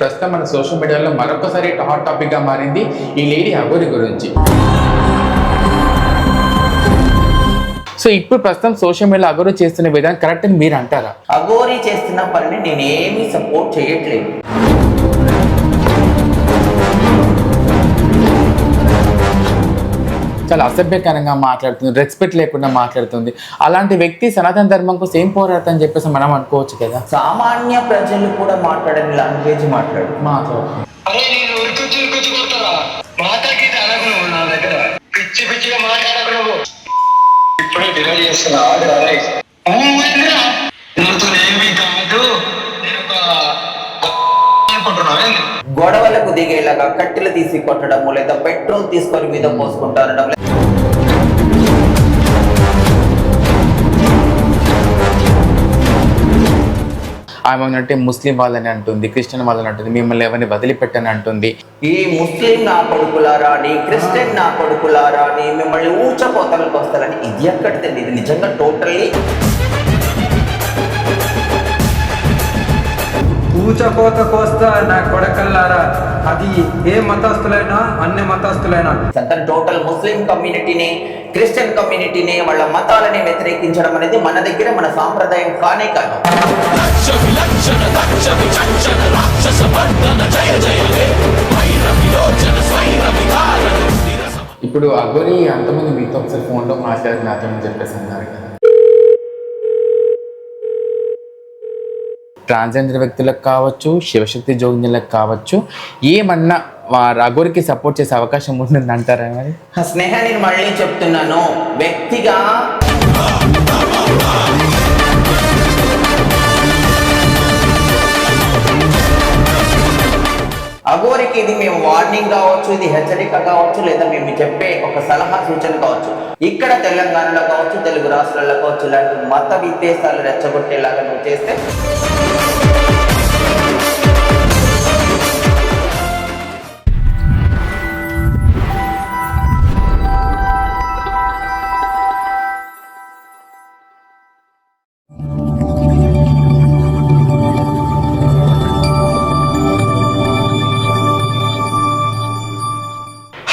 ప్రస్తుతం మన సోషల్ మీడియాలో మరొకసారి హాట్ టాపిక్గా మారింది ఈ లేడీ అగోరి గురించి. సో ఇప్పుడు ప్రస్తుతం సోషల్ మీడియాలో అగోరి చేస్తున్న విధానం కరెక్ట్ అని మీరు అంటారా? అగోరి చేస్తున్న పనిని నేనేమి సపోర్ట్ చేయట్లేదు. చాలా అసభ్యకరంగా మాట్లాడుతుంది రెస్పెక్ట్ లేకుండా మాట్లాడుతుంది. అలాంటి వ్యక్తి సనాతన ధర్మం కోసం ఏం పోరాడతాని చెప్పేసి మనం అనుకోవచ్చు కదా. సామాన్య ప్రజలు కూడా మాట్లాడని లాంగ్వేజ్ మాట్లాడు. పిచ్చి పిచ్చిగా ఇప్పుడే చేస్తున్నా గొడవలకు దిగేలాగా కట్టెలు తీసి కొట్టడము లేదా పెట్రోల్ తీసుకొని మీద పోసుకుంటారడం ఆమె అంటే ముస్లిం వాళ్ళని అంటుంది క్రిస్టియన్ వాళ్ళని అంటుంది మిమ్మల్ని ఎవరిని వదిలిపెట్టని అంటుంది. ఈ ముస్లిం నా కొడుకులారా అని క్రిస్టియన్ నా కొడుకులారా అని మిమ్మల్ని ఊచకోతలకు వస్తారని ఇది ఎక్కడ తెలియదు ఇది నిజంగా టోటల్లీ ఊచకోత కోస్తా నా కొడకల్లారా. అది ఏ మతస్థులైనా అన్ని మతస్థులైనా. తన టోటల్ ముస్లిం కమ్యూనిటీని క్రిస్టియన్ కమ్యూనిటీని వాళ్ళ మతాలని వ్యతిరేకించడం అనేది మన దగ్గర మన సాంప్రదాయం కానే కాదు. ఇప్పుడు అగోరి అంతమంది మీతో ఒకసారి ఫోన్లో మాట్లాడి నాతో చెప్పేసి అన్నారు కదా ట్రాన్స్జెండర్ వ్యక్తులకు కావచ్చు శివశక్తి జోగిన్యులకు కావచ్చు ఏమన్నా వారు అగోరికి సపోర్ట్ చేసే అవకాశం ఉంటుంది అంటారా మరి? స్నేహ నేను మళ్ళీ చెప్తున్నాను. వ్యక్తిగా అఘోరికి ఇది మేము వార్నింగ్ కావచ్చు ఇది హెచ్చరిక కావచ్చు లేదా మేము చెప్పే ఒక సలహా సూచన కావచ్చు. ఇక్కడ తెలంగాణలో కావచ్చు తెలుగు రాష్ట్రాల్లో కావచ్చు ఇలాంటి మత విద్వేషాలు రెచ్చగొట్టేలాగా నువ్వు చేస్తే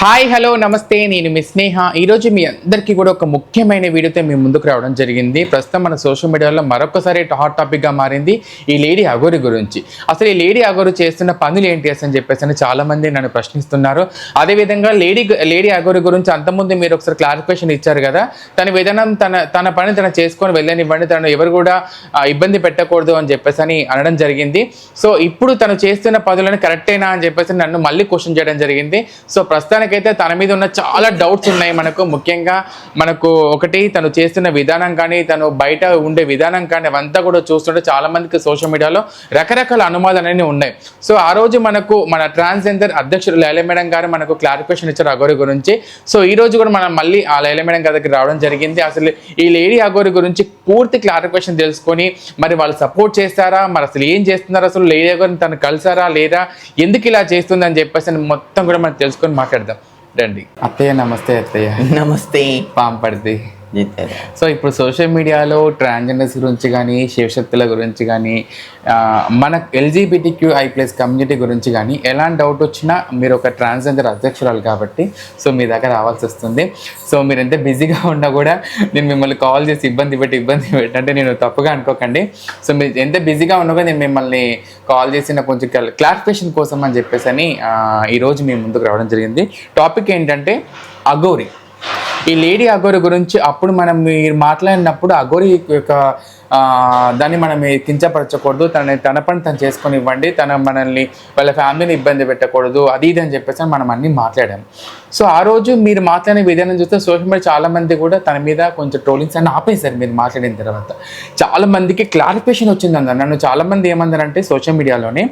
హాయ్ హలో నమస్తే నేను మీ స్నేహ. ఈరోజు మీ అందరికీ కూడా ఒక ముఖ్యమైన వీడియోతో మీ ముందుకు రావడం జరిగింది. ప్రస్తుతం మన సోషల్ మీడియాలో మరొకసారి హాట్ టాపిక్గా మారింది ఈ లేడీ అగోరి గురించి. అసలు ఈ లేడీ అగోరి చేస్తున్న పనులు ఏంటి అని చెప్పేసి అని చాలామంది నన్ను ప్రశ్నిస్తున్నారు. అదేవిధంగా లేడీ లేడీ అగోరి గురించి అంతకుముందు మీరు ఒకసారి క్లారిఫికేషన్ ఇచ్చారు కదా తన విధానం తన తన పని తన చేసుకొని వెళ్ళనివ్వండి తను ఎవరు కూడా ఇబ్బంది పెట్టకూడదు అని చెప్పేసి అని అనడం జరిగింది. సో ఇప్పుడు తను చేస్తున్న పనులను కరెక్టేనా అని చెప్పేసి నన్ను మళ్ళీ క్వశ్చన్ చేయడం జరిగింది. సో ప్రస్తుతానికి ప్రస్తుతానికైతే తన మీద ఉన్న చాలా డౌట్స్ ఉన్నాయి. మనకు ముఖ్యంగా మనకు ఒకటి తను చేస్తున్న విధానం కానీ తను బయట ఉండే విధానం కానీ అవంతా కూడా చూస్తుంటే చాలా మందికి సోషల్ మీడియాలో రకరకాల అనుమానాలు అనేవి ఉన్నాయి. సో ఆ రోజు మనకు మన ట్రాన్స్జెండర్ అధ్యక్షుడు లైల మేడం గారు మనకు క్లారిఫికేషన్ ఇచ్చారు అగోరి గురించి. సో ఈ రోజు కూడా మనం మళ్ళీ ఆ లైల మేడం గారి దగ్గర రావడం జరిగింది. అసలు ఈ లేడీ అగోరి గురించి పూర్తి క్లారిఫికేషన్ తెలుసుకొని మరి వాళ్ళు సపోర్ట్ చేస్తారా? మరి అసలు ఏం చేస్తున్నారు? అసలు లేడీ అగోరిని తను కలిసారా? లేదా? ఎందుకు ఇలా చేస్తుంది అని చెప్పేసి మొత్తం కూడా మనం తెలుసుకొని మాట్లాడదాం. రండి. అత్తయ్య నమస్తే అత్తయ్య. నమస్తే. పాంపడిది సో ఇప్పుడు సోషల్ మీడియాలో ట్రాన్స్జెండర్స్ గురించి కానీ శివశక్తుల గురించి కానీ మన LGBT Q I plus community గురించి కానీ ఎలాంటి డౌట్ వచ్చినా మీరు ఒక ట్రాన్స్జెండర్ అధ్యక్షురాలు కాబట్టి సో మీ దగ్గర రావాల్సి వస్తుంది. సో మీరు ఎంత బిజీగా ఉన్నా కూడా నేను మిమ్మల్ని కాల్ చేసి ఇబ్బంది పెట్టి ఇబ్బంది పెట్టంటే నేను తప్పుగా అనుకోకండి. సో మీరు ఎంత బిజీగా ఉన్నా కూడా నేను మిమ్మల్ని కాల్ చేసిన కొంచెం క్లారిఫికేషన్ కోసం అని చెప్పేసి అని ఈరోజు మీ ముందుకు రావడం జరిగింది. టాపిక్ ఏంటంటే అగోరి ఈ లేడీ అగోరి గురించి అప్పుడు మనం మీరు మాట్లాడినప్పుడు అగోరి యొక్క దాన్ని మనం కించపరచకూడదు. తన తన పని తను చేసుకొని ఇవ్వండి తన మనల్ని వాళ్ళ ఫ్యామిలీని ఇబ్బంది పెట్టకూడదు. అది ఇది అని చెప్పేసి మనం అన్నీ మాట్లాడాం. సో ఆ రోజు మీరు మాట్లాడిన విధానం చూస్తే సోషల్ మీడియా చాలామంది కూడా తన మీద కొంచెం ట్రోలింగ్స్ అన్ని ఆపేశారు మీరు మాట్లాడిన తర్వాత. చాలామందికి క్లారిఫికేషన్ వచ్చిందన్న నన్ను చాలామంది ఏమన్నారంటే సోషల్ మీడియాలోనే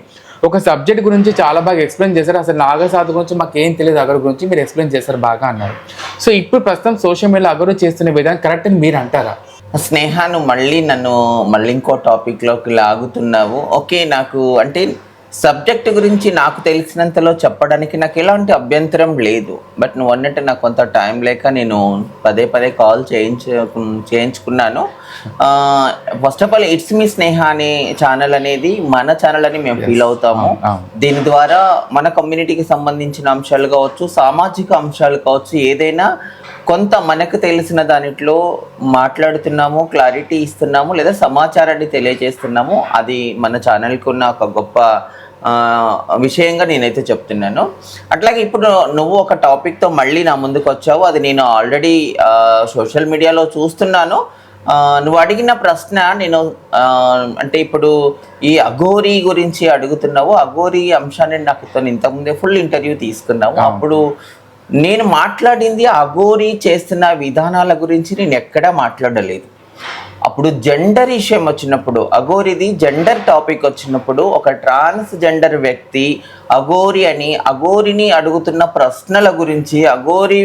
ఒక సబ్జెక్ట్ గురించి చాలా బాగా ఎక్స్ప్లెయిన్ చేశారు. అసలు నాగసాధు గురించి మాకు ఏం తెలియదు అగరు గురించి మీరు ఎక్స్ప్లెయిన్ చేశారు బాగా అన్నారు. సో ఇప్పుడు ప్రస్తుతం సోషల్ మీడియా అగరు చేస్తున్న విధానం కరెక్ట్ అని మీరు అంటారా? స్నేహాను మళ్ళీ నన్ను మళ్ళీ ఇంకో టాపిక్లోకి లాగుతున్నావు. ఓకే నాకు అంటే సబ్జెక్ట్ గురించి నాకు తెలిసినంతలో చెప్పడానికి నాకు ఎలాంటి అభ్యంతరం లేదు. బట్ నువ్వు అన్నట్టు నాకు కొంత టైం లేక నేను పదే పదే కాల్ చేయించు చేయించుకున్నాను. ఫస్ట్ ఆఫ్ ఆల్ ఇట్స్ మీ స్నేహ అనే ఛానల్ అనేది మన ఛానల్ అని మేము ఫీల్ అవుతాము. దీని ద్వారా మన కమ్యూనిటీకి సంబంధించిన అంశాలు కావచ్చు సామాజిక అంశాలు కావచ్చు ఏదైనా కొంత మనకు తెలిసిన దానిట్లో మాట్లాడుతున్నాము క్లారిటీ ఇస్తున్నాము లేదా సమాచారాన్ని తెలియజేస్తున్నాము అది మన ఛానల్కి ఉన్న ఒక గొప్ప విషయంగా నేనైతే చెప్తున్నాను. అట్లాగే ఇప్పుడు నువ్వు ఒక టాపిక్తో మళ్ళీ నా ముందుకు వచ్చావు అది నేను ఆల్రెడీ సోషల్ మీడియాలో చూస్తున్నాను. నువ్వు అడిగిన ప్రశ్న నేను అంటే ఇప్పుడు ఈ అఘోరీ గురించి అడుగుతున్నావు. అఘోరీ అంశాన్ని నాకు తను ఇంతకుముందే ఫుల్ ఇంటర్వ్యూ తీసుకున్నావు అప్పుడు నేను మాట్లాడింది అఘోరీ చేస్తున్న విధానాల గురించి నేను ఎక్కడా మాట్లాడలేదు. అప్పుడు జెండర్ విషయం వచ్చినప్పుడు అఘోరిది జెండర్ టాపిక్ వచ్చినప్పుడు ఒక ట్రాన్స్ జెండర్ వ్యక్తి అఘోరి అని అఘోరిని అడుగుతున్న ప్రశ్నల గురించి అఘోరి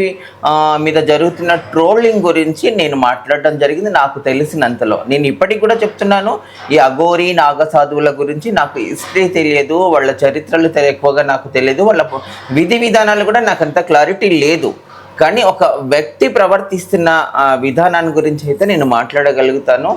మీద జరుగుతున్న ట్రోలింగ్ గురించి నేను మాట్లాడడం జరిగింది నాకు తెలిసినంతలో. నేను ఇప్పటికి కూడా చెప్తున్నాను ఈ అఘోరి నాగసాధువుల గురించి నాకు హిస్టరీ తెలియదు వాళ్ళ చరిత్రలు ఎక్కువగా నాకు తెలియదు వాళ్ళ విధి విధానాలు కూడా నాకు అంత క్లారిటీ లేదు. కానీ ఒక వ్యక్తి ప్రవర్తిస్తున్న ఆ విధానాన్ని గురించి అయితే నేను మాట్లాడగలుగుతాను.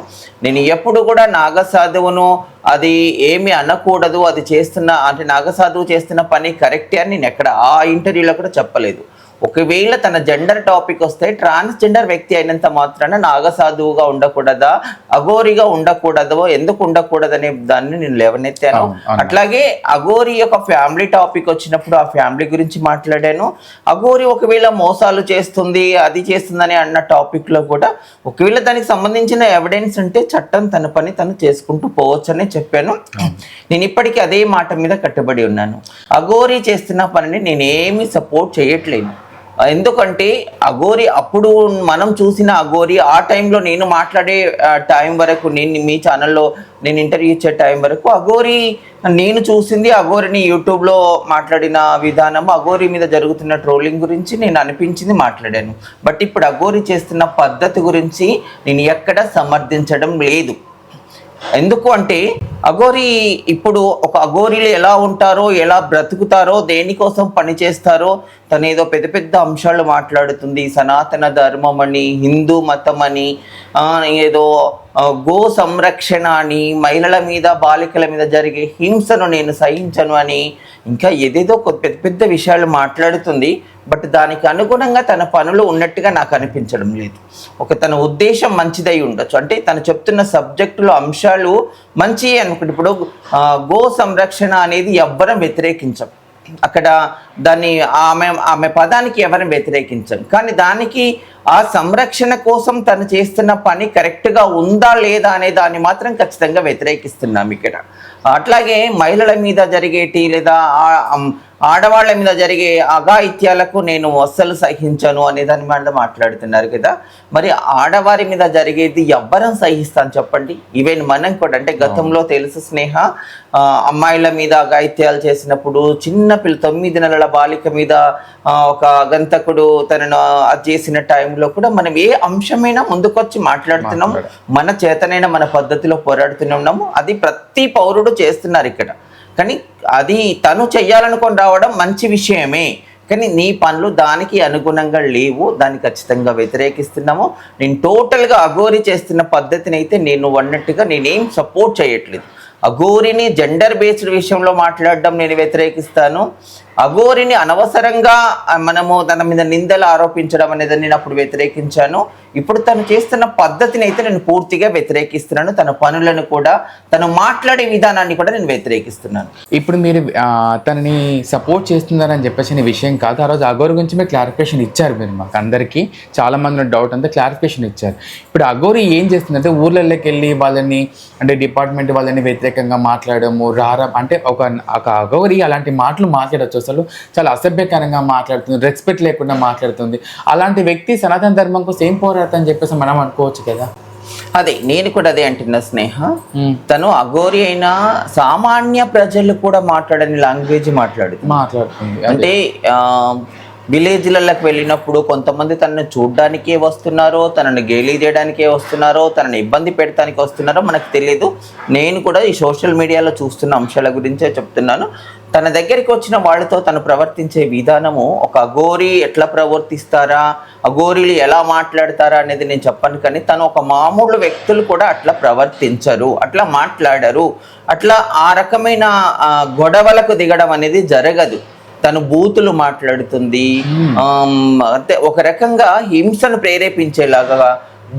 నేను ఎప్పుడు కూడా నాగసాధువును అది ఏమి అనకూడదు అది చేస్తున్న అంటే నాగసాధువు చేస్తున్న పని కరెక్టే అని నేను ఎక్కడ ఆ ఇంటర్వ్యూలో కూడా చెప్పలేదు. ఒకవేళ తన జెండర్ టాపిక్ వస్తే ట్రాన్స్జెండర్ వ్యక్తి అయినంత మాత్రాన నాగసాధువుగా ఉండకూడదా? అఘోరిగా ఉండకూడదో? ఎందుకు ఉండకూడదనే దాన్ని నేను లేవనెత్తాను. అట్లాగే అఘోరి యొక్క ఫ్యామిలీ టాపిక్ వచ్చినప్పుడు ఆ ఫ్యామిలీ గురించి మాట్లాడాను. అఘోరి ఒకవేళ మోసాలు చేస్తుంది అది చేస్తుందని అన్న టాపిక్లో కూడా ఒకవేళ దానికి సంబంధించిన ఎవిడెన్స్ ఉంటే చట్టం తన పని తను చేసుకుంటూ పోవచ్చనే చెప్పాను. నేను ఇప్పటికీ అదే మాట మీద కట్టుబడి ఉన్నాను. అఘోరి చేస్తున్న పనిని నేనేమి సపోర్ట్ చేయట్లేను. ఎందుకంటే అఘోరి అప్పుడు మనం చూసిన అఘోరి ఆ టైంలో నేను మాట్లాడే టైం వరకు నేను మీ ఛానల్లో నేను ఇంటర్వ్యూ ఇచ్చే టైం వరకు అఘోరి నేను చూసింది అఘోరిని యూట్యూబ్లో మాట్లాడిన విధానం అఘోరి మీద జరుగుతున్న ట్రోలింగ్ గురించి నేను అనిపించింది మాట్లాడాను. బట్ ఇప్పుడు అఘోరి చేస్తున్న పద్ధతి గురించి నేను ఎక్కడ సమర్థించడం లేదు. ఎందుకు అంటే అఘోరి ఇప్పుడు ఒక అఘోరీలు ఎలా ఉంటారో ఎలా బ్రతుకుతారో దేనికోసం పని చేస్తారో తను ఏదో పెద్ద పెద్ద అంశాలు మాట్లాడుతుంది. సనాతన ధర్మం అని హిందూ మతం అని ఏదో గో సంరక్షణ అని మహిళల మీద బాలికల మీద జరిగే హింసను నేను సహించను అని ఇంకా ఏదేదో పెద్ద పెద్ద విషయాలు మాట్లాడుతుంది. బట్ దానికి అనుగుణంగా తన పనులు ఉన్నట్టుగా నాకు అనిపించడం లేదు. ఒక తన ఉద్దేశం మంచిదై ఉండొచ్చు. అంటే తను చెప్తున్న సబ్జెక్టులో అంశాలు మంచి అనుకుంటే ఇప్పుడు గో సంరక్షణ అనేది ఎవ్వరం వ్యతిరేకించం. అక్కడ దాన్ని ఆమె ఆమె పదానికి ఎవరిని వ్యతిరేకించం. కానీ దానికి ఆ సంరక్షణ కోసం తను చేస్తున్న పని కరెక్ట్గా ఉందా లేదా అనే దాన్ని మాత్రం ఖచ్చితంగా వ్యతిరేకిస్తున్నాం ఇక్కడ. అట్లాగే మహిళల మీద జరిగేటి లేదా ఆ- అమ్- ఆడవాళ్ళ మీద జరిగే అఘాయిత్యాలకు నేను అస్సలు సహించను అనే దాని మీద మాట్లాడుతున్నారు కదా. మరి ఆడవారి మీద జరిగేది ఎవ్వరం సహిస్తాను చెప్పండి. ఈవెన్ మనం కూడా అంటే గతంలో తెలుసు స్నేహ అమ్మాయిల మీద అఘాయిత్యాలు చేసినప్పుడు చిన్న పిల్ల తొమ్మిది నెలల బాలిక మీద ఒక గంతకుడు తనను అది చేసిన టైంలో కూడా మనం ఏ అంశమైనా ముందుకొచ్చి మాట్లాడుతున్నాం మన చేతనైన మన పద్ధతిలో పోరాడుతున్నాము. అది ప్రతి పౌరుడు చేస్తున్నారు ఇక్కడ. కానీ అది తను చెయ్యాలనుకొని రావడం మంచి విషయమే. కానీ నీ పనులు దానికి అనుగుణంగా లేవు దాన్ని ఖచ్చితంగా వ్యతిరేకిస్తున్నాము. నేను టోటల్గా అఘోరి చేస్తున్న పద్ధతిని అయితే నేను అన్నట్టుగా నేనేం సపోర్ట్ చేయట్లేదు. అఘోరిని జెండర్ బేస్డ్ విషయంలో మాట్లాడడం నేను వ్యతిరేకిస్తాను. అఘోరిని అనవసరంగా మనము తన మీద నిందలు ఆరోపించడం అనేది నేను అప్పుడు వ్యతిరేకించాను. ఇప్పుడు తను చేస్తున్న పద్ధతిని అయితే నేను పూర్తిగా వ్యతిరేకిస్తున్నాను. తన పనులను కూడా తను మాట్లాడే విధానాన్ని కూడా నేను వ్యతిరేకిస్తున్నాను. ఇప్పుడు మీరు తనని సపోర్ట్ చేస్తున్నారని చెప్పేసి విషయం కాదు. ఆ రోజు అగోరి గురించి మీరు క్లారిఫికేషన్ ఇచ్చారు మీరు మాకు అందరికీ. చాలా మంది డౌట్ అంతా క్లారిఫికేషన్ ఇచ్చారు. ఇప్పుడు అఘోరి ఏం చేస్తుందంటే ఊర్లలోకి వెళ్ళి వాళ్ళని అంటే డిపార్ట్మెంట్ వాళ్ళని వ్యతిరేకంగా మాట్లాడము రారా అంటే ఒక ఒక అలాంటి మాటలు మాట్లాడచ్చు. అసలు చాలా అసభ్యకరంగా మాట్లాడుతుంది రెస్పెక్ట్ లేకుండా మాట్లాడుతుంది. అలాంటి వ్యక్తి సనాతన ధర్మం కోసం ఏం పోరాడతాని చెప్పేసి మనం అనుకోవచ్చు కదా. అదే నేను కూడా అదే అంటున్నా స్నేహ. తను అఘోరి అయినా సామాన్య ప్రజలు కూడా మాట్లాడని లాంగ్వేజ్ మాట్లాడుతుంది. మాట్లాడుతుంది. అంటే విలేజ్లలోకి వెళ్ళినప్పుడు కొంతమంది తనని చూడ్డానికే వస్తున్నారో తనని గేలీ చేయడానికే వస్తున్నారో తనని ఇబ్బంది పెడతానికి వస్తున్నారో మనకు తెలియదు నేను కూడా ఈ సోషల్ మీడియాలో చూస్తున్న అంశాల గురించే చెప్తున్నాను. తన దగ్గరికి వచ్చిన వాళ్ళతో తను ప్రవర్తించే విధానము ఒక అఘోరి ఎట్లా ప్రవర్తిస్తారా అఘోరీలు ఎలా మాట్లాడతారా అనేది నేను చెప్పను కానీ తను ఒక మామూలు వ్యక్తులు కూడా అట్లా ప్రవర్తించరు అట్లా మాట్లాడరు. అట్లా ఆ రకమైన గొడవలకు దిగడం అనేది జరగదు. తను బూతులు మాట్లాడుతుంది అంటే ఒక రకంగా హింసను ప్రేరేపించేలాగా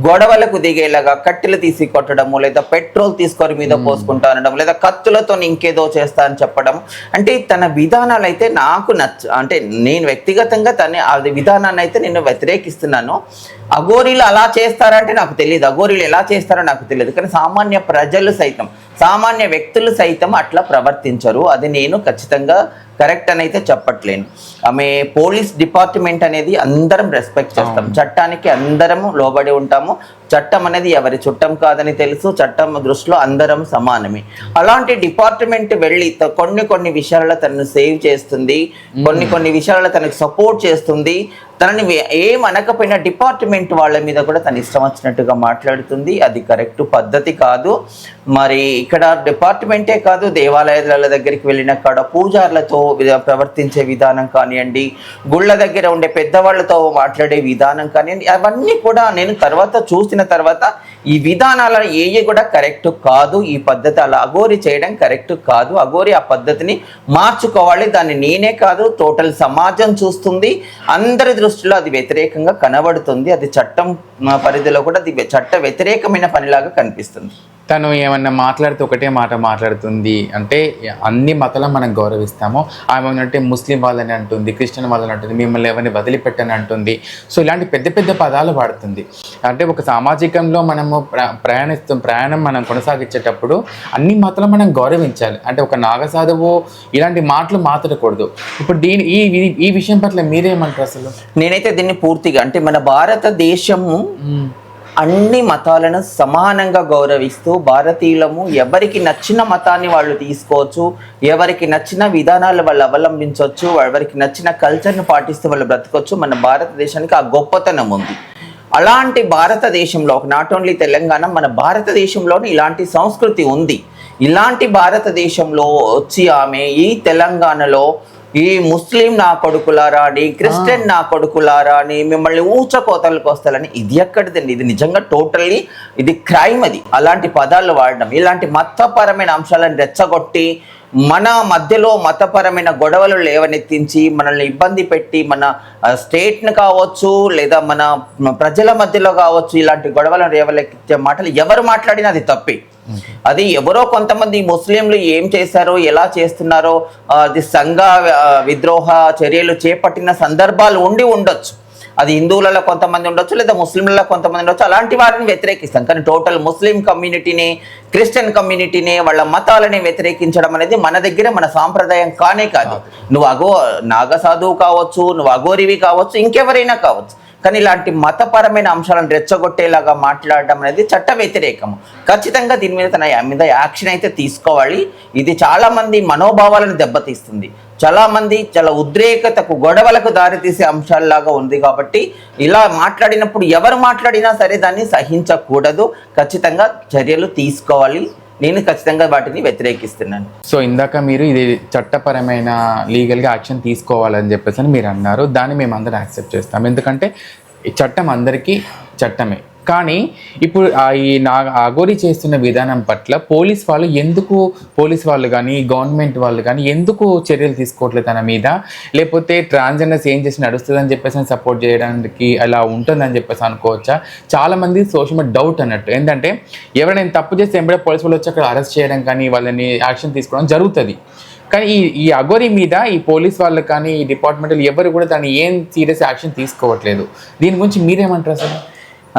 గొడవలకు దిగేలాగా కట్టెలు తీసి కొట్టడము లేదా పెట్రోల్ తీసుకొని మీద పోసుకుంటా అనడం లేదా కత్తులతో ఇంకేదో చేస్తా అని చెప్పడం. అంటే తన విధానాలు అయితే నాకు నచ్చ అంటే నేను వ్యక్తిగతంగా తన అది విధానాన్ని అయితే నేను వ్యతిరేకిస్తున్నాను. అఘోరీలు అలా చేస్తారంటే నాకు తెలియదు. అఘోరీలు ఎలా చేస్తారో నాకు తెలియదు. కానీ సామాన్య ప్రజలు సైతం సామాన్య వ్యక్తులు సైతం అట్లా ప్రవర్తించరు. అది నేను ఖచ్చితంగా కరెక్ట్ అని అయితే చెప్పట్లేను. ఆమె పోలీస్ డిపార్ట్మెంట్ అనేది అందరం రెస్పెక్ట్ చేస్తాం. చట్టానికి అందరం లోబడి ఉంటాము. చట్టం అనేది ఎవరి చుట్టం కాదని తెలుసు. చట్టం దృష్టిలో అందరం సమానమే. అలాంటి డిపార్ట్మెంట్ వెళ్ళి కొన్ని కొన్ని విషయాలలో తనను సేవ్ చేస్తుంది. కొన్ని కొన్ని విషయాలలో తనకు సపోర్ట్ చేస్తుంది. తనని ఏం అనకపోయినా డిపార్ట్మెంట్ వాళ్ళ మీద కూడా తను ఇష్టం వచ్చినట్టుగా మాట్లాడుతుంది. అది కరెక్ట్ పద్ధతి కాదు. మరి ఇక్కడ డిపార్ట్మెంటే కాదు దేవాలయాల దగ్గరికి వెళ్ళిన కాడ పూజార్లతో ప్రవర్తించే విధానం కానివ్వండి గుళ్ళ దగ్గర ఉండే పెద్దవాళ్ళతో మాట్లాడే విధానం కానివ్వండి అవన్నీ కూడా నేను తర్వాత చూసిన తర్వాత ఈ విధానాల ఏవి కూడా కరెక్ట్ కాదు ఈ పద్ధతి అలా అఘోరి చేయడం కరెక్ట్ కాదు. అగోరి ఆ పద్ధతిని మార్చుకోవాలి. దాన్ని నేనే కాదు టోటల్ సమాజం చూస్తుంది. అందరి దృష్టిలో అది వ్యతిరేకంగా కనబడుతుంది. అది చట్టం పరిధిలో కూడా అది చట్ట వ్యతిరేకమైన పనిలాగా కనిపిస్తుంది. తను ఏమన్నా మాట్లాడితే ఒకటే మాట మాట్లాడుతుంది అంటే అన్ని మతాలను మనం గౌరవిస్తాము. ఆమె అంటే ముస్లిం వాళ్ళని అంటుంది క్రిస్టియన్ వాళ్ళని అంటుంది మిమ్మల్ని ఎవరిని వదిలిపెట్టని అంటుంది. సో ఇలాంటి పెద్ద పెద్ద పదాలు వాడుతుంది. అంటే ఒక సామాజికంలో మనము ప్ర- ప్రయాణిస్తూ ప్రయాణం మనం కొనసాగించేటప్పుడు అన్ని మతాలను మనం గౌరవించాలి. అంటే ఒక నాగసాధువు ఇలాంటి మాటలు మాట్లాడకూడదు. ఇప్పుడు దీని ఈ ఈ- ఈ విషయం పట్ల మీరేమంటారు అసలు? నేనైతే దీన్ని పూర్తిగా అంటే మన భారతదేశము అన్ని మతాలను సమానంగా గౌరవిస్తూ భారతీయులము ఎవరికి నచ్చిన మతాన్ని వాళ్ళు తీసుకోవచ్చు ఎవరికి నచ్చిన విధానాలు వాళ్ళు అవలంబించవచ్చు ఎవరికి నచ్చిన కల్చర్ని పాటిస్తూ వాళ్ళు బ్రతకొచ్చు. మన భారతదేశానికి ఆ గొప్పతనం ఉంది. అలాంటి భారతదేశంలో నాట్ ఓన్లీ తెలంగాణ మన భారతదేశంలోనే ఇలాంటి సంస్కృతి ఉంది. ఇలాంటి భారతదేశంలో వచ్చి ఆమె ఈ తెలంగాణలో ఈ ముస్లిం నా కొడుకులారా అని క్రిస్టియన్ నా కొడుకులారా అని మిమ్మల్ని ఊచకోతలకు వస్తారని ఇది ఎక్కడిదండి? ఇది నిజంగా టోటల్లీ ఇది క్రైమ్ అది. అలాంటి పదాలు వాడడం ఇలాంటి మతపరమైన అంశాలను రెచ్చగొట్టి మన మధ్యలో మతపరమైన గొడవలు లేవనెత్తించి మనల్ని ఇబ్బంది పెట్టి మన స్టేట్ను కావచ్చు లేదా మన ప్రజల మధ్యలో కావచ్చు ఇలాంటి గొడవలను రేవలెత్తే మాటలు ఎవరు మాట్లాడినా అది తప్పే. అది ఎవరో కొంతమంది ముస్లింలు ఏం చేశారో ఎలా చేస్తున్నారో అది సంఘ విద్రోహ చర్యలు చేపట్టిన సందర్భాలు ఉండి ఉండొచ్చు. అది హిందువులలో కొంతమంది ఉండొచ్చు లేదా ముస్లింలలో కొంతమంది ఉండొచ్చు. అలాంటి వారిని వ్యతిరేకిస్తాం. కానీ టోటల్ ముస్లిం కమ్యూనిటీని క్రిస్టియన్ కమ్యూనిటీని వాళ్ళ మతాలని వ్యతిరేకించడం అనేది మన దగ్గర మన సాంప్రదాయం కానే కాదు. నువ్వు అగో నాగసాధువు కావచ్చు నువ్వు అఘోరివి కావచ్చు ఇంకెవరైనా కావచ్చు. కానీ ఇలాంటి మతపరమైన అంశాలను రెచ్చగొట్టేలాగా మాట్లాడడం అనేది చట్ట వ్యతిరేకము. ఖచ్చితంగా దీని మీద తన మీద యాక్షన్ అయితే తీసుకోవాలి. ఇది చాలా మంది మనోభావాలను దెబ్బతీస్తుంది. చాలామంది చాలా ఉద్రేకతకు గొడవలకు దారితీసే అంశాల్లాగా ఉంది కాబట్టి ఇలా మాట్లాడినప్పుడు ఎవరు మాట్లాడినా సరే దాన్ని సహించకూడదు. ఖచ్చితంగా చర్యలు తీసుకోవాలి. నేను ఖచ్చితంగా వాటిని వ్యతిరేకిస్తున్నాను. సో ఇందాక మీరు ఇది చట్టపరమైన లీగల్గా యాక్షన్ తీసుకోవాలని చెప్పేసి అని మీరు అన్నారు. దాన్ని మేము అందరం యాక్సెప్ట్ చేస్తాం. ఎందుకంటే చట్టం అందరికీ చట్టమే. కానీ ఇప్పుడు ఈ నా అగోరి చేస్తున్న విధానం పట్ల పోలీస్ వాళ్ళు ఎందుకు పోలీస్ వాళ్ళు కానీ గవర్నమెంట్ వాళ్ళు కానీ ఎందుకు చర్యలు తీసుకోవట్లేదు తన మీద? లేకపోతే ట్రాన్స్జెండర్స్ ఏం చేసి నడుస్తుందని చెప్పేసి సపోర్ట్ చేయడానికి అలా ఉంటుందని చెప్పేసి అనుకోవచ్చా? చాలామంది సోషల్ మీడియా డౌట్ అన్నట్టు. ఏంటంటే ఎవరైనా తప్పు చేస్తే ఎంబడే పోలీస్ వాళ్ళు వచ్చి అక్కడ అరెస్ట్ చేయడం కానీ వాళ్ళని యాక్షన్ తీసుకోవడం జరుగుతుంది. కానీ ఈ ఈ అగోరి మీద ఈ పోలీస్ వాళ్ళు కానీ ఈ డిపార్ట్మెంట్ ఎవరు కూడా దాన్ని ఏం సీరియస్ యాక్షన్ తీసుకోవట్లేదు. దీని గురించి మీరేమంటారు అసలు?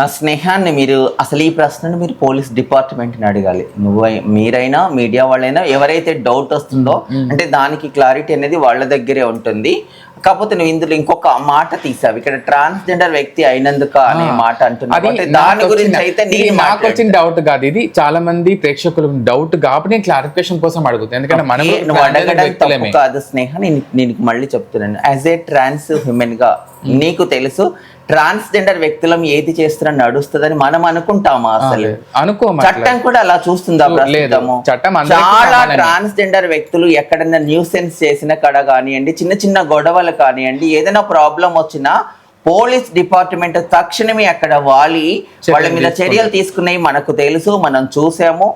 స్నేహాన్ని మీరు అసలు ఈ ప్రశ్నను మీరు పోలీస్ డిపార్ట్మెంట్ని అడగాలి. నువ్వు మీరైనా మీడియా వాళ్ళైనా ఎవరైతే డౌట్ వస్తుందో అంటే దానికి క్లారిటీ అనేది వాళ్ళ దగ్గరే ఉంటుంది. కాకపోతే నువ్వు ఇందులో ఇంకొక మాట తీసావు. ఇక్కడ ట్రాన్స్జెండర్ వ్యక్తి అయినందుక అనే మాట అంటున్నావు. అది అంటే నాకు దాని గురించి వచ్చిన- అయితే నేను నాకు వచ్చిన డౌట్ కాదు. ఇది చాలా మంది ప్రేక్షకులకు డౌట్ కాబట్టి నేను క్లారిఫికేషన్ కోసం అడుగుతాను. ఎందుకంటే మనం నువ్వు అడగడం కాదు స్నేహ నేను నీకు మళ్ళీ చెప్తున్నాను. యాజ్ ఏ ట్రాన్స్ హ్యూమన్గా నీకు తెలుసు ట్రాన్స్జెండర్ వ్యక్తులం ఏది చేస్తున్నా నడుస్తుందని మనం అనుకుంటామా అసలు? అనుకోమ చట్టం కూడా అలా చూస్తుందా చట్టం చాలా. ట్రాన్స్జెండర్ వ్యక్తులు ఎక్కడైనా న్యూసెన్స్ చేసిన కడ కానివ్వండి చిన్న చిన్న గొడవలు కానివ్వండి ఏదైనా ప్రాబ్లం వచ్చినా పోలీస్ డిపార్ట్మెంట్ తక్షణమే అక్కడ వాలి. వాళ్ళ మీద. చర్యలు తీసుకున్నాయి మనకు తెలుసు మనం చూసాము.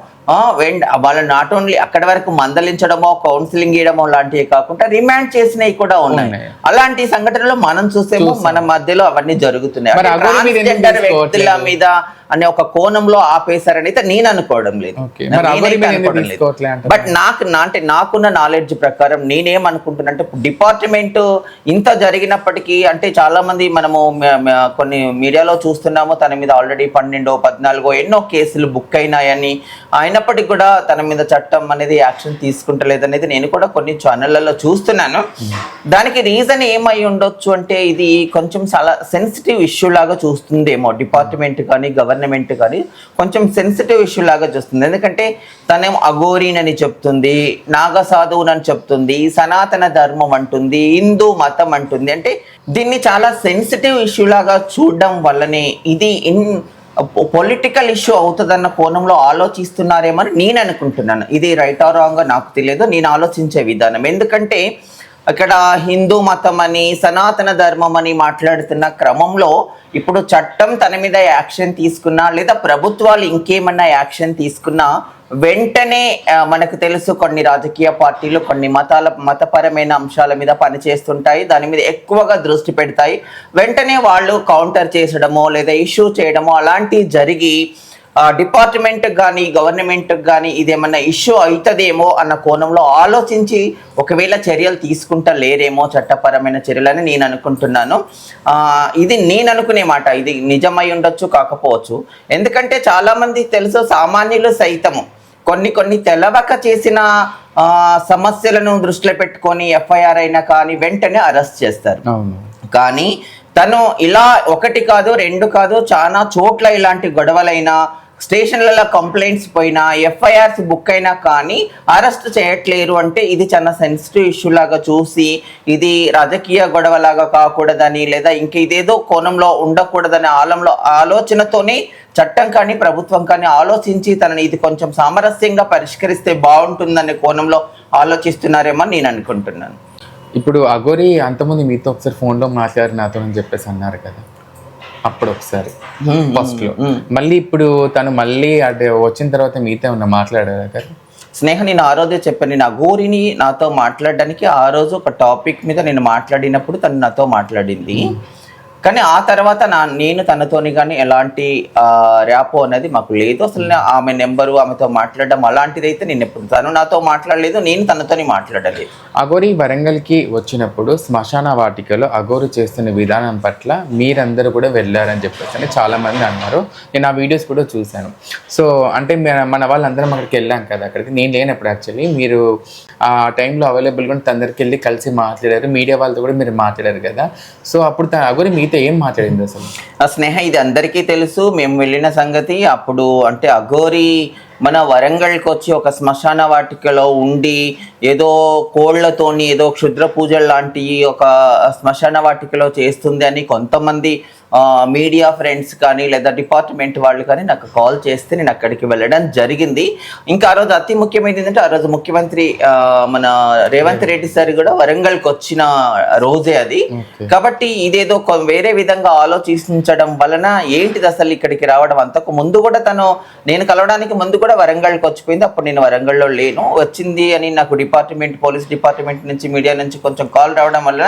వెండ్ వాళ్ళు నాట్ ఓన్లీ అక్కడి వరకు మందలించడమో కౌన్సిలింగ్ ఇవ్వడమో లాంటివి కాకుండా రిమాండ్ చేసినవి కూడా ఉన్నాయి. అలాంటి సంఘటనలు మనం చూసేమో మన మధ్యలో అవన్నీ జరుగుతున్నాయి. అంటే మీద వ్యక్తుల అనే ఒక కోణంలో ఆపేశారని అయితే నేను అనుకోవడం లేదు? బట్ నాకు నా అంటే నాకున్న నాలెడ్జ్ ప్రకారం నేనేమనుకుంటున్నానంటే డిపార్ట్మెంట్ ఇంత జరిగినప్పటికీ అంటే చాలా మంది మనము కొన్ని మీడియాలో చూస్తున్నాము తన మీద ఆల్రెడీ పన్నెండో పద్నాలుగో ఎన్నో కేసులు బుక్ అయినాయని అయినప్పటికీ కూడా తన మీద చట్టం అనేది యాక్షన్ తీసుకుంటలేదు అనేది నేను కూడా కొన్ని ఛానళ్ళలో చూస్తున్నాను. దానికి రీజన్ ఏమై ఉండొచ్చు అంటే ఇది కొంచెం చాలా సెన్సిటివ్ ఇష్యూ లాగా చూస్తుందేమో డిపార్ట్మెంట్ కానీ గవర్నమెంట్ కానీ కొంచెం సెన్సిటివ్ ఇష్యూ లాగా చూస్తుంది. ఎందుకంటే తనేం అఘోరీనని చెప్తుంది నాగసాధువునని చెప్తుంది సనాతన ధర్మం అంటుంది హిందూ మతం అంటుంది. అంటే దీన్ని చాలా సెన్సిటివ్ ఇష్యూ లాగా చూడడం వల్లనే ఇది ఇన్ పొలిటికల్ ఇష్యూ అవుతుందన్న కోణంలో ఆలోచిస్తున్నారేమని నేను అనుకుంటున్నాను. ఇది రైట్ ఆర్ రాంగ్ నాకు తెలియదు. నేను ఆలోచించే విధానం. ఎందుకంటే అక్కడ హిందూ మతం అని సనాతన ధర్మం అని మాట్లాడుతున్న క్రమంలో ఇప్పుడు చట్టం తన మీద యాక్షన్ తీసుకున్నా లేదా ప్రభుత్వాలు ఇంకేమన్నా యాక్షన్ తీసుకున్నా వెంటనే మనకు తెలుసు కొన్ని రాజకీయ పార్టీలు కొన్ని మతాల మతపరమైన అంశాల మీద పనిచేస్తుంటాయి. దాని మీద ఎక్కువగా దృష్టి పెడతాయి. వెంటనే వాళ్ళు కౌంటర్ చేసడమో లేదా ఇష్యూ చేయడమో అలాంటివి జరిగి డిపార్ట్మెంట్ కానీ గవర్నమెంట్ కానీ ఇదేమన్నా ఇష్యూ అవుతుందేమో అన్న కోణంలో ఆలోచించి ఒకవేళ చర్యలు తీసుకుంటా లేరేమో చట్టపరమైన చర్యలని నేను అనుకుంటున్నాను. ఇది నేను అనుకునే మాట. ఇది నిజమై ఉండొచ్చు కాకపోవచ్చు. ఎందుకంటే చాలామంది తెలుసు సామాన్యులు సైతము. కొన్ని కొన్ని తెలవక చేసిన సమస్యలను దృష్టిలో పెట్టుకొని ఎఫ్ఐఆర్ అయినా కానీ వెంటనే అరెస్ట్ చేస్తారు. కానీ తను ఇలా ఒకటి కాదు రెండు కాదు చాలా చోట్ల ఇలాంటి గొడవలైనా స్టేషన్లలో కంప్లైంట్స్ పోయినా ఎఫ్ఐఆర్స్ బుక్ అయినా కానీ అరెస్ట్ చేయట్లేరు అంటే ఇది చాలా సెన్సిటివ్ ఇష్యూ లాగా చూసి ఇది రాజకీయ గొడవలాగా కాకూడదని లేదా ఇంక ఇదేదో కోణంలో ఉండకూడదని ఆలంలో ఆలోచనతోనే చట్టం కానీ ప్రభుత్వం కానీ ఆలోచించి తనని ఇది కొంచెం సామరస్యంగా పరిష్కరిస్తే బాగుంటుందనే కోణంలో ఆలోచిస్తున్నారేమో నేను అనుకుంటున్నాను. ఇప్పుడు అగోరి అంతకుముందు మీతో ఒకసారి ఫోన్లో లో మాట్లాడి నాతో అని చెప్పేసి అన్నారు కదా. అప్పుడు ఒకసారి ఫస్ట్లో. మళ్ళీ ఇప్పుడు తను మళ్ళీ అంటే వచ్చిన తర్వాత మీతో ఉన్న మాట్లాడారా స్నేహ నేను ఆ రోజే చెప్పాను నేను అఘోరిని నాతో మాట్లాడడానికి ఆ రోజు ఒక టాపిక్ మీద నేను మాట్లాడినప్పుడు తను నాతో మాట్లాడింది. కానీ ఆ తర్వాత నా నేను తనతోని కానీ ఎలాంటి ర్యాపో అనేది మాకు లేదు. అసలు ఆమె నెంబరు ఆమెతో మాట్లాడడం అలాంటిది అయితే నేను ఎప్పుడు తను నాతో మాట్లాడలేదు నేను తనతోని మాట్లాడలేదు. అగోరి వరంగల్కి వచ్చినప్పుడు శ్మశాన వాటికలో అగోరు చేస్తున్న విధానం పట్ల మీరందరూ కూడా వెళ్ళారని చెప్పేసి అని చాలామంది అన్నారు. నేను ఆ వీడియోస్ కూడా చూశాను. సో అంటే మన- మన వాళ్ళందరం అక్కడికి వెళ్ళాం కదా అక్కడికి నేను లేనప్పుడు యాక్చువల్లీ మీరు ఆ టైంలో అవైలబుల్గా ఉంటే వెళ్ళి కలిసి మాట్లాడారు మీడియా వాళ్ళతో కూడా మీరు మాట్లాడారు కదా. సో అప్పుడు తన అగోరి మీతో ఏం మాట్లాడింది అసలు? ఆ స్నేహ ఇది అందరికీ తెలుసు. మేము వెళ్ళిన సంగతి అప్పుడు అంటే అఘోరి మన వరంగల్కి వచ్చి ఒక శ్మశాన వాటికలో ఉండి ఏదో కోళ్ళతోని ఏదో క్షుద్ర పూజలు లాంటి ఒక శ్మశాన వాటికలో చేస్తుంది అని కొంతమంది మీడియా ఫ్రెండ్స్ కానీ లేదా డిపార్ట్మెంట్ వాళ్ళు కానీ నాకు కాల్ చేస్తే నేను అక్కడికి వెళ్ళడం జరిగింది. ఇంకా ఆ రోజు అతి ముఖ్యమైనది ఏంటంటే ఆ రోజు ముఖ్యమంత్రి మన రేవంత్ రెడ్డి సార్ కూడా వరంగల్కి వచ్చిన రోజే అది. కాబట్టి ఇదేదో వేరే విధంగా ఆలోచించడం వలన ఏంటిది అసలు ఇక్కడికి రావడం అంతకు ముందు కూడా తను నేను కలవడానికి ముందు కూడా వరంగల్కి వచ్చిపోయింది. అప్పుడు నేను వరంగల్లో లేను. వచ్చింది అని నాకు డిపార్ట్మెంట్ పోలీస్ డిపార్ట్మెంట్ నుంచి మీడియా నుంచి కొంచెం కాల్ రావడం వల్ల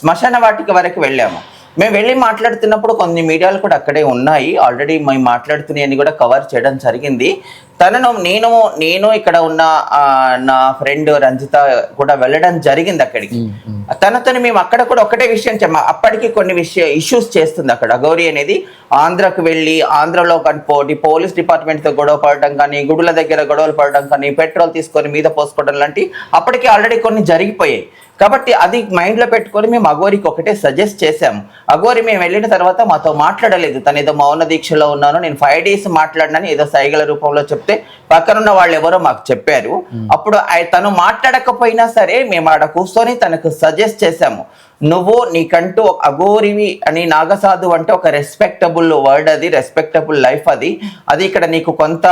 శ్మశాన వాటిక వరకు వెళ్ళాము. మేము వెళ్ళి మాట్లాడుతున్నప్పుడు కొన్ని మీడియాలు కూడా అక్కడే ఉన్నాయి. ఆల్రెడీ మేము మాట్లాడుతున్నాయని కూడా కవర్ చేయడం జరిగింది. తనను నేను నేను ఇక్కడ ఉన్న నా ఫ్రెండ్ రంజిత కూడా వెళ్ళడం జరిగింది అక్కడికి. తనతో మేము అక్కడ కూడా ఒకటే విషయం చెప్ప అప్పటికి కొన్ని విషయ ఇష్యూస్ చేస్తుంది అక్కడ. గౌరీ అనేది ఆంధ్రకు వెళ్ళి ఆంధ్రలో కానీ పోటీ పోలీస్ డిపార్ట్మెంట్తో గొడవ పడడం కానీ గుడుల దగ్గర గొడవలు పడడం కానీ పెట్రోల్ తీసుకొని మీద పోసుకోవడం లాంటి అప్పటికి ఆల్రెడీ కొన్ని జరిగిపోయాయి. కాబట్టి అది మైండ్లో పెట్టుకొని మేము అఘోరికి ఒకటే సజెస్ట్ చేశాము అఘోరి మేము వెళ్ళిన తర్వాత మాతో మాట్లాడలేదు. తను ఏదో మౌన దీక్షలో ఉన్నాను నేను ఫైవ్ డేస్ మాట్లాడినని ఏదో సైగల రూపంలో చెప్తే పక్కనున్న వాళ్ళు ఎవరో మాకు చెప్పారు. అప్పుడు తను మాట్లాడకపోయినా సరే మేము ఆడ కూర్చొని తనకు సజెస్ట్ చేశాము. నువ్వు నీకంటూ అఘోరివి అని నాగసాధు అంటే ఒక రెస్పెక్టబుల్ వర్డ్ అది రెస్పెక్టబుల్ లైఫ్ అది. అది ఇక్కడ నీకు కొంత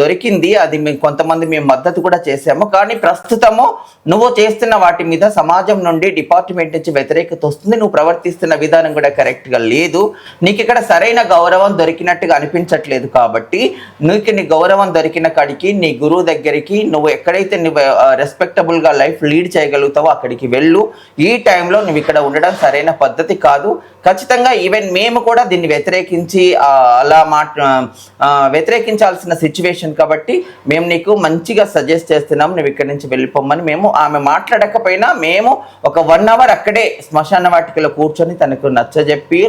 దొరికింది. అది మేము కొంతమంది మేము మద్దతు కూడా చేసాము కానీ ప్రస్తుతము నువ్వు చేస్తున్న వాటి మీద సమాజం నుండి డిపార్ట్మెంట్ నుంచి వ్యతిరేకత వస్తుంది. నువ్వు ప్రవర్తిస్తున్న విధానం కూడా కరెక్ట్గా లేదు. నీకు ఇక్కడ సరైన గౌరవం దొరికినట్టుగా అనిపించట్లేదు కాబట్టి నీకు నీ గౌరవం దొరికిన కాడికి నీ గురువు దగ్గరికి నువ్వు ఎక్కడైతే నువ్వు రెస్పెక్టబుల్గా లైఫ్ లీడ్ చేయగలుగుతావో అక్కడికి వెళ్ళు. ఈ టైంలో నువ్వు ఇక్కడ ఉండడం సరైన పద్ధతి కాదు. ఖచ్చితంగా ఈవెన్ మేము కూడా దీన్ని వ్యతిరేకించి అలా మాట్ వ్యతిరేకించాల్సిన సిచ్యువేషన్ కాబట్టి మేము నీకు మంచిగా సజెస్ట్ చేస్తున్నాం. నువ్వు ఇక్కడి నుంచి వెళ్ళిపోమ్మని మేము ఆమె మాట్లాడకపోయినా మేము ఒక వన్ అవర్ అక్కడే శ్మశాన వాటికలో కూర్చొని తనకు నచ్చజెప్పి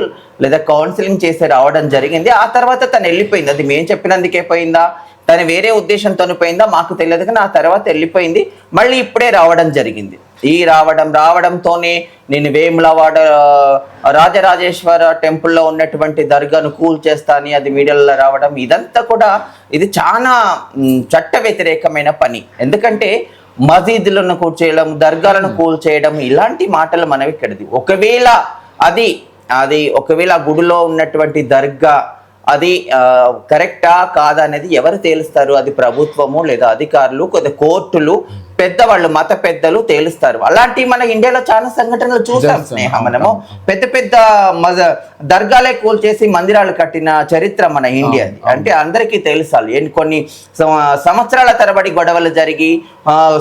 లేదా కౌన్సిలింగ్ చేసి రావడం జరిగింది. ఆ తర్వాత తను వెళ్ళిపోయింది. అది మేము చెప్పినందుకే పోయిందా? తను వేరే ఉద్దేశంతో పోయిందా మాకు తెలియదు కానీ ఆ తర్వాత వెళ్ళిపోయింది. మళ్ళీ ఇప్పుడే రావడం జరిగింది. ఈ రావడం రావడంతోనే నేను వేములవాడ రాజరాజేశ్వర టెంపుల్లో ఉన్నటువంటి దర్గాను కూల్ చేస్తాని అది మీడియాలో రావడం ఇదంతా కూడా ఇది చాలా చట్ట వ్యతిరేకమైన పని. ఎందుకంటే మసీదులను కూల్ చేయడం దర్గాలను కూల్ చేయడం ఇలాంటి మాటలు మనవి ఇక్కడిది ఒకవేళ అది అది ఒకవేళ గుడిలో ఉన్నటువంటి దర్గా అది ఆ, కరెక్టా కాదా అనేది ఎవరు తేలుస్తారు? అది ప్రభుత్వము లేదా అధికారులు కొద్ది కోర్టులు పెద్దవాళ్ళు మత పెద్దలు తేలుస్తారు. అలాంటి మన ఇండియాలో చాలా సంఘటనలు చూసాం చూసాం. స్నేహ మనము. పెద్ద పెద్ద మజ దర్గాలే కూల్చేసి మందిరాలు కట్టిన చరిత్ర మన ఇండియాది. అంటే అందరికీ తెలుసాలి. కొన్ని సంవత్సరాల తరబడి గొడవలు జరిగి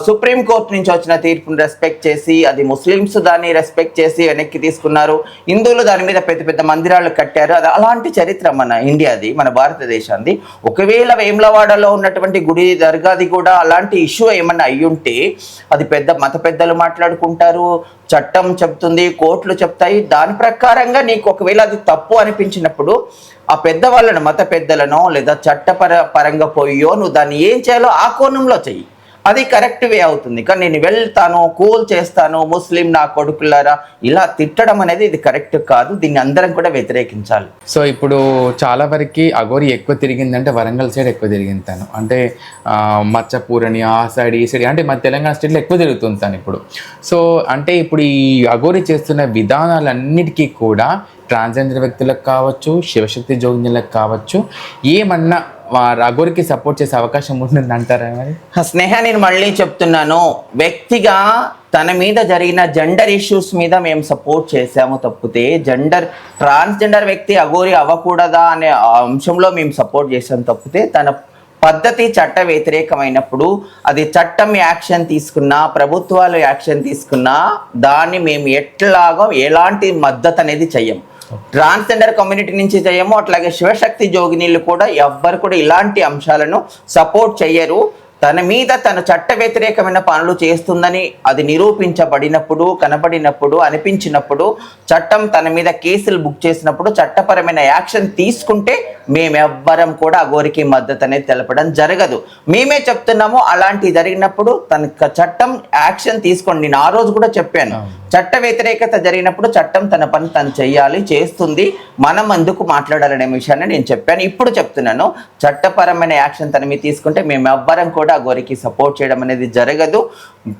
సుప్రీం కోర్టు నుంచి వచ్చిన తీర్పును రెస్పెక్ట్ చేసి అది ముస్లిమ్స్ దాన్ని రెస్పెక్ట్ చేసి వెనక్కి తీసుకున్నారు. హిందువులు దాని మీద పెద్ద పెద్ద మందిరాలు కట్టారు. అది అలాంటి చరిత్ర మన ఇండియాది మన భారతదేశాన్ని ఒకవేళ వేములవాడలో ఉన్నటువంటి గుడి దర్గాది కూడా అలాంటి ఇష్యూ ఏమన్నా అయ్యుంటే అది పెద్ద మత పెద్దలు మాట్లాడుకుంటారు చట్టం చెప్తుంది కోర్టులు చెప్తాయి. దాని ప్రకారంగా నీకు ఒకవేళ అది తప్పు అనిపించినప్పుడు ఆ పెద్దవాళ్ళను మత పెద్దలను లేదా చట్టపర పరంగా పోయో నువ్వు దాన్ని ఏం చేయాలో ఆ కోణంలో చెయ్యి. అది కరెక్ట్ వే అవుతుంది. కానీ నేను వెళ్తాను కూల్ చేస్తాను ముస్లిం నా కొడుకులారా ఇలా తిట్టడం అనేది ఇది కరెక్ట్ కాదు. దీన్ని అందరం కూడా వ్యతిరేకించాలి. సో ఇప్పుడు చాలా వరకు అగోరి ఎక్కువ తిరిగిందంటే వరంగల్ సైడ్ ఎక్కువ తిరిగింది తను. అంటే ఆ, మచ్చపూరని ఆ సైడ్ ఈ సైడ్ అంటే మన తెలంగాణ స్టేట్లో ఎక్కువ తిరుగుతుంది తను ఇప్పుడు. సో అంటే ఇప్పుడు ఈ అగోరి చేస్తున్న విధానాలన్నిటికీ కూడా ట్రాన్స్జెండర్ వ్యక్తులకు కావచ్చు శివశక్తి జోగిన్యులకు కావచ్చు ఏమన్నా రఘురికి సపోర్ట్ చేసే అవకాశం ఉంటుంది అంటారా మరి? స్నేహ నేను మళ్ళీ చెప్తున్నాను. వ్యక్తిగా తన మీద జరిగిన జెండర్ ఇష్యూస్ మీద మేము సపోర్ట్ చేశాము తప్పితే జెండర్ ట్రాన్స్జెండర్ వ్యక్తి అఘోరి అవ్వకూడదా అనే అంశంలో మేము సపోర్ట్ చేసాం తప్పితే తన పద్ధతి చట్ట వ్యతిరేకమైనప్పుడు అది చట్టం యాక్షన్ తీసుకున్నా ప్రభుత్వాలు యాక్షన్ తీసుకున్నా దాన్ని మేము ఎట్లాగో ఎలాంటి మద్దతు అనేది చెయ్యము ట్రాన్స్జెండర్ కమ్యూనిటీ నుంచి చేయము అట్లాగే శివశక్తి జోగినీళ్ళు కూడా ఎవ్వరు కూడా ఇలాంటి అంశాలను సపోర్ట్ చేయరు తన మీద తన చట్ట వ్యతిరేకమైన పనులు చేస్తుందని అది నిరూపించబడినప్పుడు కనబడినప్పుడు అనిపించినప్పుడు చట్టం తన మీద కేసులు బుక్ చేసినప్పుడు చట్టపరమైన యాక్షన్ తీసుకుంటే మేమెవ్వరం కూడా అఘోరికి మద్దతు అనేది తెలపడం జరగదు. మేమే చెప్తున్నాము అలాంటి జరిగినప్పుడు తన చట్టం యాక్షన్ తీసుకోండి. నేను ఆ రోజు కూడా చెప్పాను. చట్ట వ్యతిరేకత జరిగినప్పుడు చట్టం తన పని తను చేయాలి చేస్తుంది. మనం ఎందుకు మాట్లాడాలనే విషయాన్ని నేను చెప్పాను. ఇప్పుడు చెప్తున్నాను. చట్టపరమైన యాక్షన్ తన మీద తీసుకుంటే మేము ఎవ్వరం కూడా అఘోరికి సపోర్ట్ చేయడం అనేది జరగదు.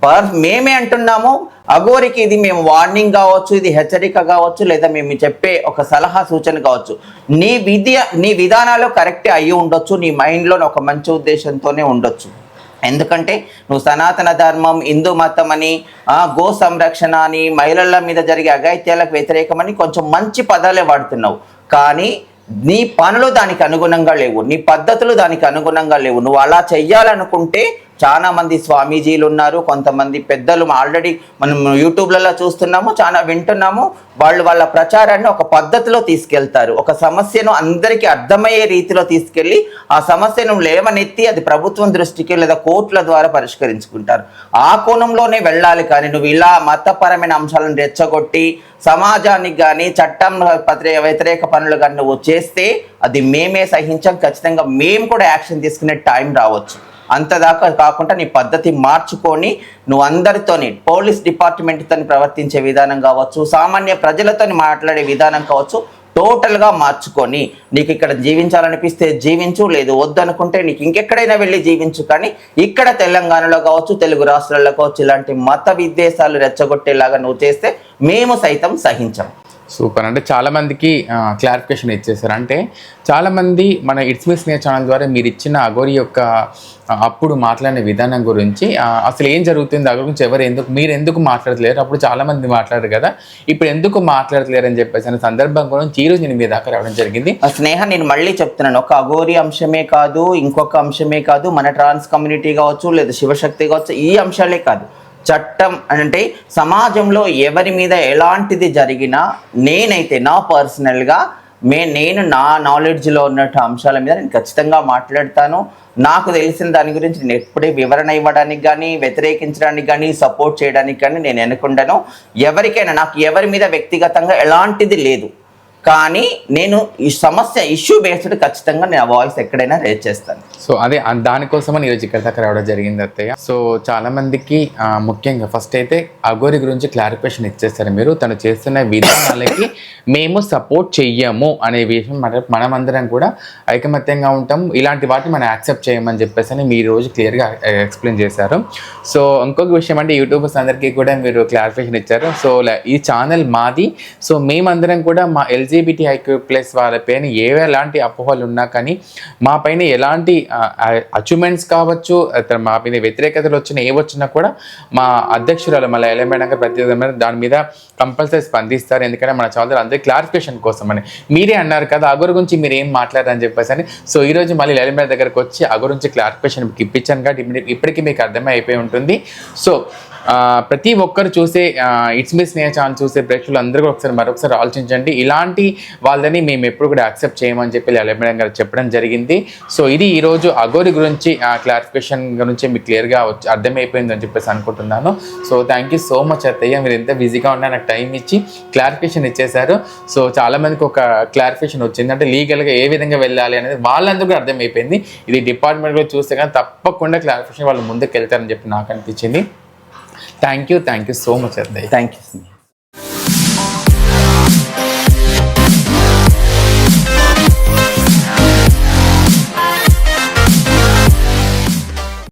పర్ మేమే అంటున్నాము అఘోరికి ఇది మేము వార్నింగ్ కావచ్చు ఇది హెచ్చరిక కావచ్చు లేదా మేము చెప్పే ఒక సలహా సూచన కావచ్చు. నీ విద్య నీ విధానాలు కరెక్టే అయ్యి ఉండొచ్చు నీ మైండ్లో ఒక మంచి ఉద్దేశంతోనే ఉండొచ్చు. ఎందుకంటే నువ్వు సనాతన ధర్మం హిందూ మతం అని గో సంరక్షణ అని మహిళల మీద జరిగే అఘాయిత్యాలకు వ్యతిరేకమని కొంచెం మంచి పదాలే వాడుతున్నావు. కానీ నీ పనులు దానికి అనుగుణంగా లేవు నీ పద్ధతులు దానికి అనుగుణంగా లేవు. నువ్వు అలా చెయ్యాలనుకుంటే చాలా మంది స్వామీజీలు ఉన్నారు కొంతమంది పెద్దలు ఆల్రెడీ మనం యూట్యూబ్లలో చూస్తున్నాము చాలా వింటున్నాము. వాళ్ళు వాళ్ళ ప్రచారాన్ని ఒక పద్ధతిలో తీసుకెళ్తారు. ఒక సమస్యను అందరికీ అర్థమయ్యే రీతిలో తీసుకెళ్ళి ఆ సమస్యను లేవనెత్తి అది ప్రభుత్వం దృష్టికి లేదా కోర్టుల ద్వారా పరిష్కరించుకుంటారు. ఆ కోణంలోనే వెళ్ళాలి కానీ నువ్వు ఇలా మతపరమైన అంశాలను రెచ్చగొట్టి సమాజానికి కానీ చట్టం వ్యతిరేక పనులు కానీ నువ్వు చేస్తే అది మేమే సహించాం. ఖచ్చితంగా మేము కూడా యాక్షన్ తీసుకునే టైం రావచ్చు. అంతదాకా కాకుండా నీ పద్ధతి మార్చుకొని నువ్వు అందరితోని పోలీస్ డిపార్ట్మెంట్తో ప్రవర్తించే విధానం కావచ్చు సామాన్య ప్రజలతోని మాట్లాడే విధానం కావచ్చు టోటల్గా మార్చుకొని నీకు ఇక్కడ జీవించాలనిపిస్తే జీవించు లేదు వద్దనుకుంటే నీకు ఇంకెక్కడైనా వెళ్ళి జీవించు. కానీ ఇక్కడ తెలంగాణలో కావచ్చు తెలుగు రాష్ట్రాల్లో కావచ్చు ఇలాంటి మత విద్వేషాలు రెచ్చగొట్టేలాగా నువ్వు చేస్తే మేము సైతం సహించం. సూపర్. అంటే చాలామందికి క్లారిఫికేషన్ ఇచ్చేసారు అంటే చాలామంది మన ఇట్స్ మీ స్నేహ ఛానల్ ద్వారా మీరు ఇచ్చిన అగోరి యొక్క అప్పుడు మాట్లాడిన విధానం గురించి అసలు ఏం జరుగుతుంది అగోరి గురించి ఎవరు ఎందుకు మీరు ఎందుకు మాట్లాడలేరు అప్పుడు చాలామంది మాట్లాడరు మాట్లాడారు కదా ఇప్పుడు ఎందుకు మాట్లాడలేరు అని చెప్పేసి అనే సందర్భం గురించి ఈరోజు నేను మీ దాకా రావడం జరిగింది. ఆ స్నేహ నేను మళ్ళీ చెప్తున్నాను. ఒక అఘోరి అంశమే కాదు ఇంకొక అంశమే కాదు మన ట్రాన్స్ కమ్యూనిటీ కావచ్చు లేదా శివశక్తి కావచ్చు ఈ అంశాలే కాదు. చట్టం అంటే సమాజంలో ఎవరి మీద ఎలాంటిది జరిగినా నేనైతే నా పర్సనల్గా మే నేను నా నాలెడ్జ్లో ఉన్నట్టు అంశాల మీద నేను ఖచ్చితంగా మాట్లాడతాను. నాకు తెలిసిన దాని గురించి నేను ఎప్పుడే వివరణ ఇవ్వడానికి కానీ వ్యతిరేకించడానికి కానీ సపోర్ట్ చేయడానికి కానీ నేను ఎన్నుకుంటాను. ఎవరికైనా నాకు ఎవరి మీద వ్యక్తిగతంగా ఎలాంటిది లేదు. కానీ నేను ఈ సమస్య ఇష్యూ బేస్డ్ ఖచ్చితంగా నేను వాయిస్ ఎక్కడైనా రేజ్ చేస్తాను. సో అదే దానికోసమని ఈరోజు ఇక్కడ దాకా రావడం జరిగింది అత్తయ్య. సో చాలా మందికి ముఖ్యంగా ఫస్ట్ అయితే అగోరి గురించి క్లారిఫికేషన్ ఇచ్చేస్తారు మీరు. తను చేస్తున్న విధానాలకి మేము సపోర్ట్ చెయ్యము అనే విషయం మన మనమందరం కూడా ఐకమత్యంగా ఉంటాం. ఇలాంటి వాటిని మనం యాక్సెప్ట్ చేయమని చెప్పేసి అని మీరు రోజు క్లియర్గా ఎక్స్ప్లెయిన్ చేశారు. సో ఇంకొక విషయం అంటే యూట్యూబర్స్ అందరికీ కూడా మీరు క్లారిఫికేషన్ ఇచ్చారు. సో ఈ ఛానల్ మాది. సో మేమందరం కూడా మా ఎల్జీబిటీ హైక్యూ ప్లస్ వాళ్ళ పైన ఎలాంటి అపోహలు ఉన్నా కానీ మా పైన ఎలాంటి అచీవ్మెంట్స్ కావచ్చు మా మీద వ్యతిరేకతలు వచ్చినా ఏ వచ్చినా కూడా మా అధ్యక్షురాలు మళ్ళీ ఎలమేడం గారు ప్రత్యేకమైన దాని మీద కంపల్సరీ స్పందిస్తారు. ఎందుకంటే మన చదువులు అందరి క్లారిఫికేషన్ కోసం అని మీరే అన్నారు కదా అగరు గురించి మీరు ఏం మాట్లాడారని చెప్పేసి అని. సో ఈ రోజు మళ్ళీ ఎలమేడ దగ్గరకు వచ్చి అగరు క్లారిఫికేషన్ ఇప్పించాను కాబట్టి ఇప్పటికీ మీకు అర్థమై అయిపోయి ఉంటుంది. సో ప్రతి ఒక్కరు చూసే ఇట్స్ మీ స్నేహ ఛానల్ చూసే ప్రేక్షకులు అందరూ కూడా ఒకసారి మరొకసారి ఆలోచించండి. ఇలాంటి వాళ్ళని మేము ఎప్పుడు కూడా యాక్సెప్ట్ చేయమని చెప్పి అలమేడం గారు చెప్పడం జరిగింది. సో ఇది ఈరోజు అగోరి గురించి క్లారిఫికేషన్ గురించి మీకు క్లియర్గా వచ్చి అర్థమైపోయింది అని చెప్పేసి అనుకుంటున్నాను. So thank you so much అత్తయ్య. మీరు ఎంత బిజీగా ఉన్నా నాకు టైం ఇచ్చి క్లారిఫికేషన్ ఇచ్చేశారు. సో చాలామందికి ఒక క్లారిఫికేషన్ వచ్చింది. అంటే లీగల్గా ఏ విధంగా వెళ్ళాలి అనేది వాళ్ళందరూ కూడా అర్థమైపోయింది. ఇది డిపార్ట్మెంట్లో చూస్తే కానీ తప్పకుండా క్లారిఫికేషన్ వాళ్ళు ముందుకు వెళ్తారని చెప్పి నాకు అనిపించింది. Thank you thank you so much అత్తయ్య థ్యాంక్ యూ